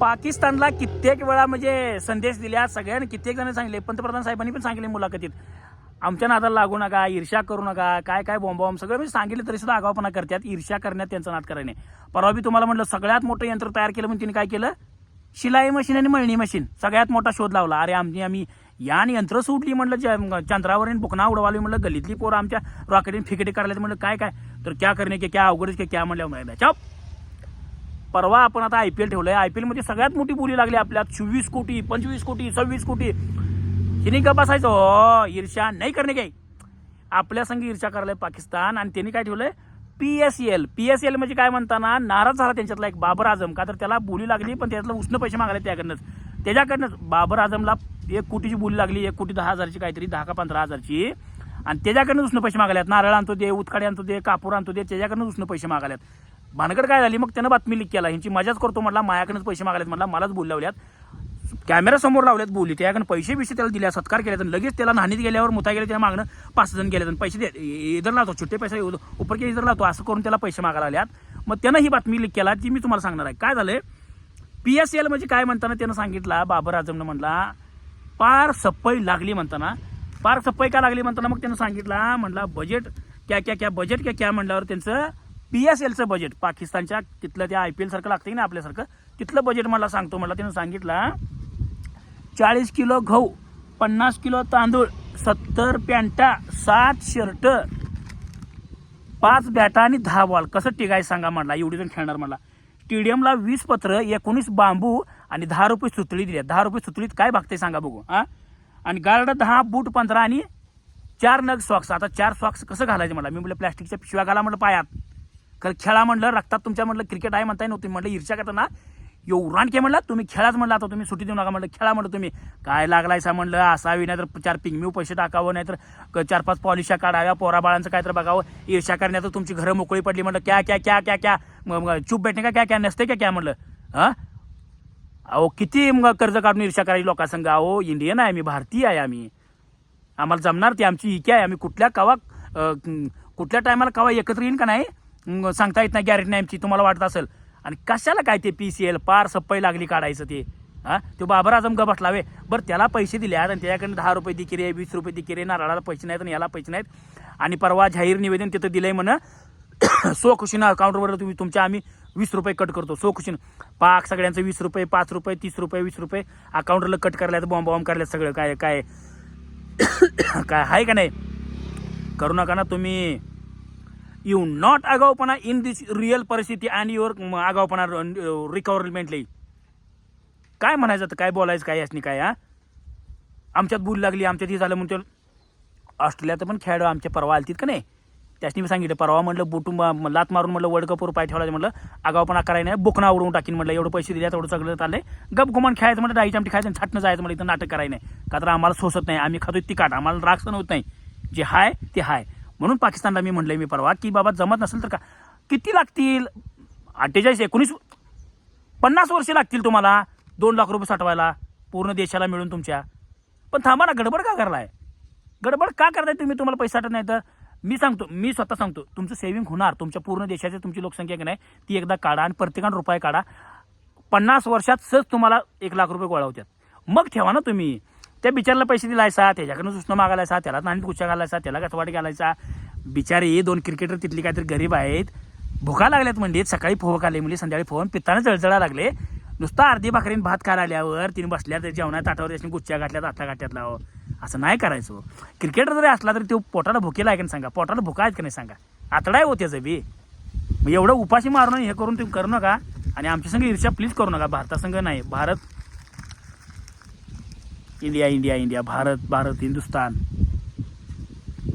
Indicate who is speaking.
Speaker 1: पाकिस्तानला कित्येक वेळा म्हणजे संदेश दिल्या सगळ्यांनी कित्येक जण सांगितले पंतप्रधान साहेबांनी पण सांगितले मुलाखतीत. आमच्या नादाला लागू नका ईर्ष्या करू नका काय काय बॉम्बॉम्ब सगळं म्हणजे सांगितलं तरी सुद्धा आगावपणा करतात ईर्ष्या करण्यात त्यांचं नाद करायने परवा बी तुम्हाला म्हटलं सगळ्यात मोठं यंत्र तयार केलं म्हणून तिने काय केलं? शिलाई मशीन आणि मळणी मशीन. सगळ्यात मोठा शोध लावला. अरे आमची आम्ही यान यंत्र सुटली म्हटलं ज- चंद्रावर बुकना उडवाली म्हटलं गलीतली पोरं आमच्या रॉकेटीन फिकेटी करायला म्हणलं काय काय? तर क्या करणे की क्या अवघडच की क्या म्हणल्या चप. परवा आपण आता आय पी एल ठेवलंय. आय पी एलमध्ये सगळ्यात मोठी बोली लागली आपल्यात. चोवीस कोटी पंचवीस कोटी सव्वीस कोटी. हिने का बसायचं हो ईर्ष्या नाही करणे काही. आपल्या संघ ईर्ष्या करायला पाकिस्तान. आणि त्यांनी काय ठेवलंय? P S L. P S L म्हणजे काय म्हणताना नाराज झाला त्यांच्यातला एक बाबर आझम का तर त्याला बोली लागली पण त्यातलं उष्ण पैसे मागले त्याकडनंच. त्याच्याकडनंच बाबर आझमला एक कोटीची बोली लागली एक कोटी दहा हजारची काहीतरी दहा का पंधरा हजारची. आणि त्याच्याकडनं उष्ण पैसे मागल्यात नारळ आणतो दे उत्काडे आणतो दे कापूर आणतो दे त्याच्याकडनं उष्ण पैसे मागल्यात भानगड काय झाली? मग त्यानं बातमी लिक केला. ह्यांची मजाच करतो म्हटला मायाकडनंच पैसे मागायला म्हटला मलाच बोल लावल्यात. कॅमेरा समोर लावल्यात बोली. त्याकडे पैसे बिसे त्याला दिल्या सत्कार केल्यात तर लगेच त्याला नाणीत गेल्यावर मुथा गेले त्या मागणं पाच जण गेले तर पैसे दे इधर लावतो छोटे पैसे उपर के इधर लावतो असं करून त्याला पैसे मागायला लागल्यात. मग त्यानं ही बातमी लिक केला ती मी तुम्हाला सांगणार आहे. काय झालंय? पी एस एल म्हणजे काय म्हणताना त्यानं सांगितला बाबर आजमनं म्हटला पार सप्पई लागली म्हणताना. पार सप्पई का लागली म्हणताना? मग त्यानं सांगितला म्हटला बजेट क्या क्या क्या बजेट क्या क्या म्हणल्यावर त्यांचं पी एस एलचं बजेट पाकिस्तानच्या तिथलं त्या आय पी एल सारखं लागतं ना आपल्यासारखं? तिथलं बजेट मला सांगतो. म्हणला त्यानं सांगितलं चाळीस किलो गहू पन्नास किलो तांदूळ सत्तर पॅन्टा सात शर्ट पाच बॅटा आणि दहा बॉल. कसं टिकाय सांगा म्हटला. एवढी जण खेळणार म्हणला स्टेडियमला वीस पत्र एकोणीस बांबू आणि दहा रुपये सुतळी दिल्या. दहा रुपये सुतळीत काय भागते सांगा बघू हा? आणि गार्ड दहा बूट पंधरा आणि चार नग सॉक्स आता चार सॉक्स कसं घालायचं मला मी म्हटलं प्लॅस्टिकच्या पिशव्या घाला म्हटलं पायात. कारण खेळा म्हणलं रक्तात तुमच्या म्हटलं क्रिकेट आहे म्हणताय नव्हती म्हटलं ईर्ष्या करताना एवढान के म्हणला तुम्ही खेळाच म्हणलं आता तुम्ही सुट्टी देऊ नका म्हटलं खेळा म्हणलं तुम्ही. काय लागलायसा म्हणलं असावी नाही तर चार पिंगमीव पैसे टाकावं नाही तर चार पाच पॉलिशा काढाव्या पोराबाळांचं काय तर बघावं. ईर्ष्या करण्याचं तुमची घरं मोकळी पडली म्हटलं क्या क्या क्या क्या क्या म- चूप भेटणे का क्या क्या नसते का क्या म्हणलं? हां? अहो किती मग कर्ज काढून ईर्ष्या करायची लोकांसंग? अहो इंडियन आहे आम्ही भारतीय आहे आम्ही. आम्हाला जमणार ती आमची इके आहे आम्ही कुठल्या कवा कुठल्या टायमाला कवा एकत्र येईन का नाही? सांगता येत नाही गॅरंटी नाही आमची तुम्हाला वाटत असेल. आणि कशाला काय ते पी सी एल पार सप्पई लागली काढायचं ते? हा? तो बाबर आजम ग बसलावे बरं त्याला पैसे दिले आणि त्याच्याकडनं दहा रुपये दिकी रे वीस रुपये दिकी रे नारळाला पैसे नाहीत आणि याला पैसे नाहीत. आणि परवा जाहीर निवेदन तिथं दिलंय म्हणा सो खुशीनं अकाउंटवर तुम्ही तुमच्या आम्ही वीस रुपये कट करतो सो खुशीनं. पाक सगळ्यांचं वीस रुपये पाच रुपये तीस रुपये वीस रुपये अकाउंटला कट करायला बॉम्ब बॉम्ब करायला सगळं. काय काय काय आहे का नाही? करू नका ना तुम्ही. यू नॉट आगाऊपणा इन दिस रिअल परिस्थिती अँड युअर आगाऊपणा रिकव्हरमेंटली काय म्हणायचं तर काय बोलायचं काय यासनी काय हा? आमच्यात बोल लागली आमच्यात हे झालं म्हणतो ऑस्ट्रेलियात पण खेळाडू आमच्या परवा आलतीत का नाही? त्यासनी मी सांगितलं परवा म्हटलं बुटून लात मारून म्हटलं वर्ल्ड कपवर पाय ठेवला म्हटलं आगावपणा करायला नाही बुकना उडवून टाकीन म्हटलं एवढं पैसे दिले तेवढं सगळं आले गप घुमान खेळायचं म्हटलं डाईची आमटी खायचं छाटणं जायचं म्हटलं इथं नाटक करायचं नाही. का तर आम्हाला सोसत नाही आम्ही खातो तिकाट आम्हाला राग सण होत नाही. जे हाय ते हाय. म्हणून पाकिस्तानला मी म्हणलं मी परवा की बाबा जमत नसेल तर का? किती लागतील? अठ्ठेचाळीस एकोणीस पन्नास वर्षे लागतील तुम्हाला दोन लाख रुपये साठवायला पूर्ण देशाला मिळून तुमच्या. पण थांबा ना गडबड का करलाय? गडबड का करताय तुम्ही? तुम्हाला पैसा साठत नाही तर मी सांगतो मी स्वतः सांगतो तुमचं सेव्हिंग होणार. तुमच्या पूर्ण देशाची तुमची लोकसंख्या की नाही ती एकदा काढा आणि प्रत्येकानं रुपये काढा. पन्नास वर्षात सहज तुम्हाला एक लाख रुपये गोळा होत्यात मग ठेवा ना तुम्ही. त्या बिचारला पैसे दिलायचा त्याच्याकडनं सूचना मागायलायसा त्याला नाणीत गुच्छा घालायचा त्याला कसवाट घालायचा. बिचारे दोन क्रिकेटर तिथली काहीतरी गरीब आहेत. भुका लागल्यात म्हणजे सकाळी फोक आले म्हणजे संध्याकाळी फोन. पित्तानं जळजळा लागले. नुसता अर्धी भाकरीन भात खायला आल्यावर तिने बसल्या तर जेवणात ताटावर त्याने गुच्छा घातल्यात आतल्या घाट्यात लाव असं नाही करायचं. क्रिकेटर जरी असला तरी तो पोटाला भुकेला आहे का नाही सांगा. पोटाला भुका आहेत का नाही सांगा. आतडाय हो त्याचं बी. मग एवढं उपाशी मारून हे करून तुम्ही करू नका. आणि आमच्या संघ ईर्ष्या प्लीज करू नका. भारतासंघ नाही. Bharat India India India Bharat Bharat Hindustan